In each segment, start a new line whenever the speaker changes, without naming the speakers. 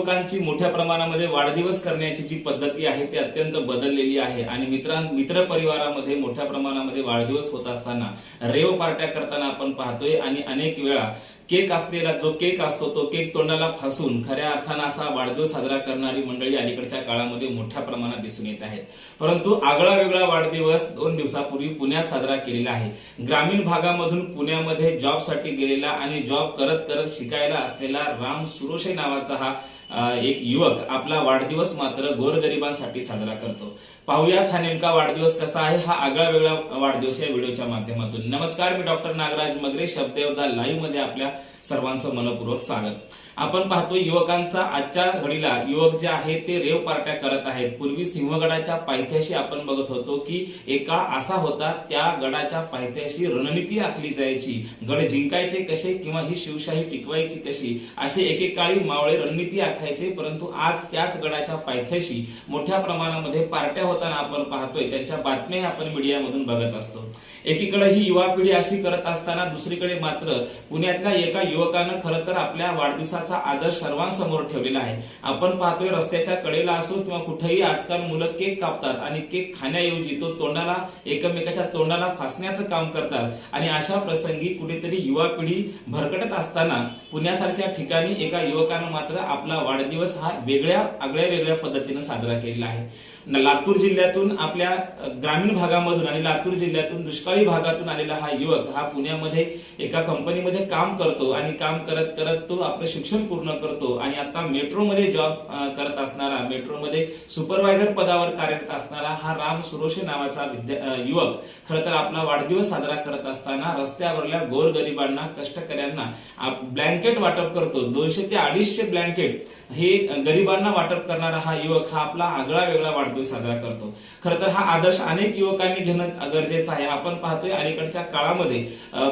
लोकांची मोठ्या प्रमाणामध्ये वाढदिवस करण्याची जी पद्धती आहे ती अत्यंत बदललेली आहे. आणि मित्रां मित्र परिवारामध्ये मोठ्या प्रमाणामध्ये वाढदिवस होत असताना रेव पार्ट्या करताना आपण पाहतोय आणि अनेक वेळा केक असलेला जो केक असतो तो केक तोंडाला फासून खऱ्या अर्थानं असा वाढदिवस साजरा करणारी मंडळी अलीकडच्या काळामध्ये मोठ्या प्रमाणात दिसून येत आहेत. परंतु आगळा वेगळा वाढदिवस दोन दिवसापूर्वी पुण्यात साजरा केलेला आहे. ग्रामीण भागामधून पुण्यामध्ये जॉबसाठी गेलेला आणि जॉब करत करत शिकायला असलेला राम सुरोशे नावाचा हा एक युवक आपला वाढदिवस मात्र गोरगरिबांसाठी साजरा करतो. पाहुयात हा नेमका वाढदिवस कसा आहे हा आगळा वेगळा वाढदिवस या व्हिडिओच्या माध्यमातून. नमस्कार मी डॉक्टर नागराज मगरे शब्देवदा लाईव्हमध्ये आपल्या सर्वांचं मनपूर्वक स्वागत. आपण पाहतो युवकांचा आजच्या घडीला युवक जे आहेत ते रेव पार्ट्या करत आहेत. पूर्वी सिंहगडाच्या पायथ्याशी आपण बघत होतो की एक काळ असा होता त्या गडाच्या पायथ्याशी रणनीती आखली जायची. गड जिंकायचे कसे किंवा ही शिवशाही टिकवायची कशी असे एकेकाळी मावळे रणनीती आखायचे परंतु आज त्याच गडाच्या पायथ्याशी मोठ्या प्रमाणामध्ये पार्ट्या होताना आपण पाहतोय. त्यांच्या बातम्या आपण मीडियामधून बघत असतो. एकीकडे ही युवा पिढी अशी करत असताना दुसरीकडे मात्र पुण्यातल्या एका युवकानं खरं तर आपल्या वाढदिवसाचा आदर सर्वांसमोर ठेवलेला आहे. आपण पाहतोय रस्त्याच्या कडेला असो किंवा कुठेही आजकाल मुलं केक कापतात आणि केक खाण्याऐवजी तो तोंडाला एकमेकाच्या तोंडाला फासण्याचं काम करतात. आणि अशा प्रसंगी कुठेतरी युवा पिढी भरकटत असताना पुण्यासारख्या ठिकाणी एका युवकानं मात्र आपला वाढदिवस हा वेगळ्या आगळ्या वेगळ्या पद्धतीनं साजरा केलेला आहे. लातूर जिल्ह्यातून आपल्या ग्रामीण भागामधून आणि लातूर जिल्ह्यातून दुष्काळी भागातून आलेला हा युवक हा पुण्यामध्ये एका कंपनीमध्ये काम करतो आणि काम करत करत तो आपलं शिक्षण पूर्ण करतो आणि आता मेट्रोमध्ये जॉब करत असणारा मेट्रोमध्ये सुपरवायझर पदावर कार्यरत असणारा हा राम सुरोशे नावाचा विद्या युवक खरं तर आपला वाढदिवस साजरा करत असताना रस्त्यावरल्या गोरगरिबांना कष्टकऱ्यांना ब्लँकेट वाटप करतो. दोनशे ते अडीचशे ब्लँकेट हे गरिबांना वाटप करणारा हा युवक हा आपला आगळा वेगळा वाढदिवस साजरा करतो. खरं तर हा आदर्श अनेक युवकांनी घेणं गरजेचं आहे. आपण पाहतोय अलीकडच्या काळामध्ये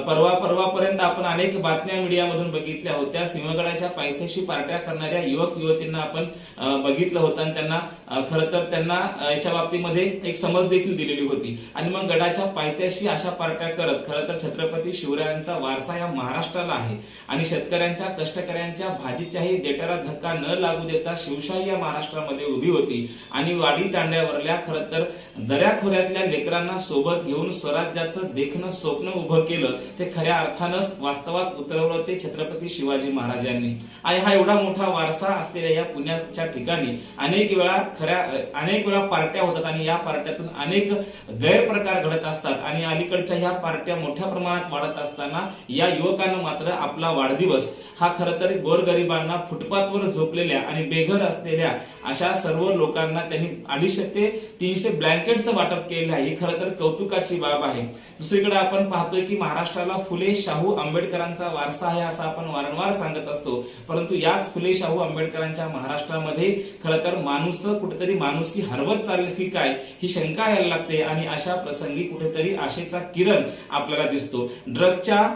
परवा परवापर्यंत आपण अनेक बातम्या मीडियामधून बघितल्या होत्या. सिंहगडाच्या पायथ्याशी पार्ट्या करणाऱ्या युवक युवतींना आपण बघितलं होतं आणि त्यांना खर खरं तर त्यांना याच्या बाबतीमध्ये एक समज देखील दिलेली होती. आणि मग गडाच्या पायथ्याशी अशा पार्ट्या करत खरं तर छत्रपती शिवरायांचा वारसा या महाराष्ट्राला आहे. आणि शेतकऱ्यांच्या कष्टकऱ्यांच्या भाजीच्याही देटाला धक्का न लागू देता शिवशाही या महाराष्ट्रामध्ये उभी होती. आणि वाडी तांड्यावरल्या खरं तर दऱ्याखोऱ्यातल्या लेकरांना सोबत घेऊन स्वराज्याचं देखणं स्वप्न उभं केलं ते खऱ्या अर्थानं वास्तवात उतरवलं ते छत्रपती शिवाजी महाराजांनी. आणि हा एवढा मोठा वारसा असलेल्या या पुण्याच्या ठिकाणी अनेक वेळा खऱ्या अनेक वेळा पार्ट्या होतात आणि या पार्ट्यातून अनेक गैरप्रकार घडत असतात. आणि अलीकडच्या ह्या पार्ट्या मोठ्या प्रमाणात वाढत असताना या युवकांना मात्र आपला वाढदिवस हा खरं तर गोरगरिबांना फुटपाथवर झोपलेल्या आणि बेघर असलेल्या अशा सर्व लोकांना त्यांनी अडीचशे ते तीनशे ब्लँकेटचं वाटप केलेलं आहे. ही खरं तर कौतुकाची बाब आहे. दुसरीकडे आपण पाहतोय की महाराष्ट्राला फुले शाहू आंबेडकरांचा वारसा आहे असं आपण वारंवार सांगत असतो. परंतु याच फुले शाहू आंबेडकरांच्या महाराष्ट्रामध्ये खरं तर माणूस कुठेतरी माणूस की हरवत चालेल की काय ही शंका यायला लागते आणि अशा प्रसंगी कुठेतरी आशेचा किरण आपल्याला दिसतो. ड्रगच्या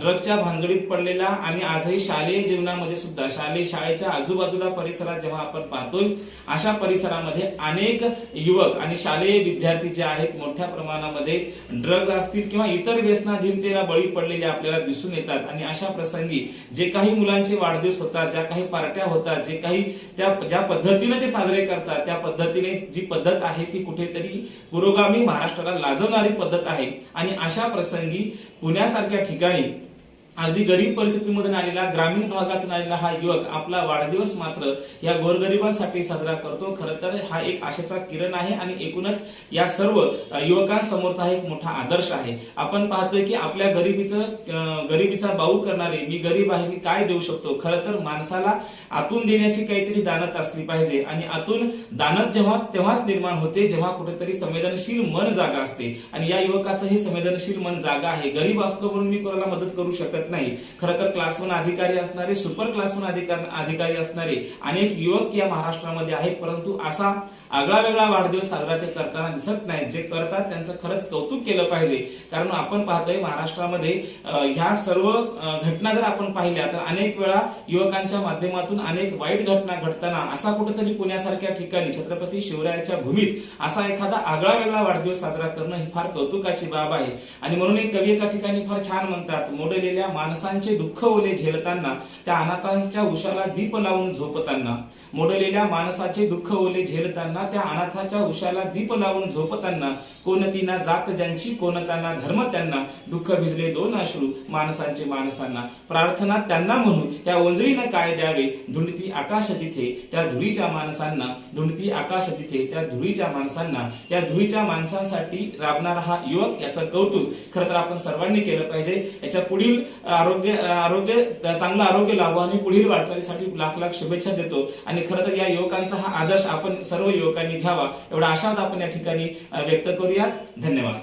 ड्रगच्या भानगडीत पडलेला आणि आजही शालेय जीवनामध्ये सुद्धा शालेय शाळेच्या आजूबाजूला परिसरात जेव्हा आपण पाहतोय अशा परिसरामध्ये अनेक युवक आणि शालेय विद्यार्थी जे आहेत मोठ्या प्रमाणामध्ये ड्रग्ज असतील किंवा इतर व्यसनाधीनतेला बळी पडलेले आपल्याला दिसून येतात. आणि अशा प्रसंगी जे काही मुलांचे वाढदिवस होतात ज्या काही पार्ट्या होतात जे काही त्या ज्या पद्धतीने ते साजरे करतात त्या पद्धतीने जी पद्धत आहे ती कुठेतरी पुरोगामी महाराष्ट्राला लाजवणारी पद्धत आहे. आणि अशा प्रसंगी पुण्यासारख्या ठिकाणी अगदी गरीब परिस्थितीमधून आलेला ग्रामीण भागातून आलेला हा युवक आपला वाढदिवस मात्र या गोरगरिबांसाठी साजरा करतो. खर तर हा एक आशेचा किरण आहे आणि एकूणच या सर्व युवकांसमोरचा हा एक मोठा आदर्श आहे. आपण पाहतोय की आपल्या गरिबीचं गरिबीचा बाऊ करणारे मी गरीब आहे मी काय देऊ शकतो? खरं तर माणसाला आतून देण्याची काहीतरी दानत असली पाहिजे आणि आतून दानत जेव्हा तेव्हाच निर्माण होते जेव्हा कुठेतरी संवेदनशील मन जागा असते. आणि या युवकाचं हे संवेदनशील मन जागा आहे. गरीब असतो म्हणून मी कोणाला मदत करू शकत नाही. खरं तर क्लास वन अधिकारी असणारे सुपर क्लास वन अधिकार अधिकारी असणारे अनेक युवक या महाराष्ट्रामध्ये आहेत. परंतु असा आगळा वेगळा वाढदिवस साजरा ते करताना दिसत नाहीत. जे करतात त्यांचं खरंच कौतुक केलं पाहिजे. कारण आपण पाहतोय महाराष्ट्रामध्ये ह्या सर्व घटना जर आपण पाहिल्या तर अनेक वेळा युवकांच्या माध्यमातून अनेक वाईट घटना घडताना असा कुठेतरी पुण्यासारख्या ठिकाणी छत्रपती शिवरायाच्या भूमीत असा एखादा आगळा वेगळा वाढदिवस साजरा करणं ही फार कौतुकाची बाब आहे. आणि म्हणून एक कवी एका ठिकाणी फार छान म्हणतात मोडलेल्या माणसांचे दुःख ओले झेलताना त्या अनाथांच्या उशाला दीप लावून झोपताना मोडलेल्या माणसाचे दुःख ओले झेलताना त्या अनाथाच्या उशाला दीप लावून झोपताना कोणती ना जात ज्यांची कोणताना धर्म त्यांना दुःख भिजले दोन अश्रू माणसांचे माणसांना. प्रार्थना त्यांना म्हणून त्या ओंजळीनं काय द्यावे? धुंडती आकाश तिथे त्या धुळीच्या माणसांना धुंडती आकाश तिथे त्या धुळीच्या माणसांना. या धुळीच्या माणसांसाठी राबणारा हा युवक याचं कौतुक खरं तर आपण सर्वांनी केलं पाहिजे. याच्या पुढील आरोग्य आरोग्य चांगलं आरोग्य लाभो आणि पुढील वाटचालीसाठी लाख लाख शुभेच्छा देतो. आणि खरं तर या युवकांचा हा आदर्श आपण सर्व युवकांनी घ्यावा एवढा आशावाद आपण या ठिकाणी व्यक्त करूयात. धन्यवाद.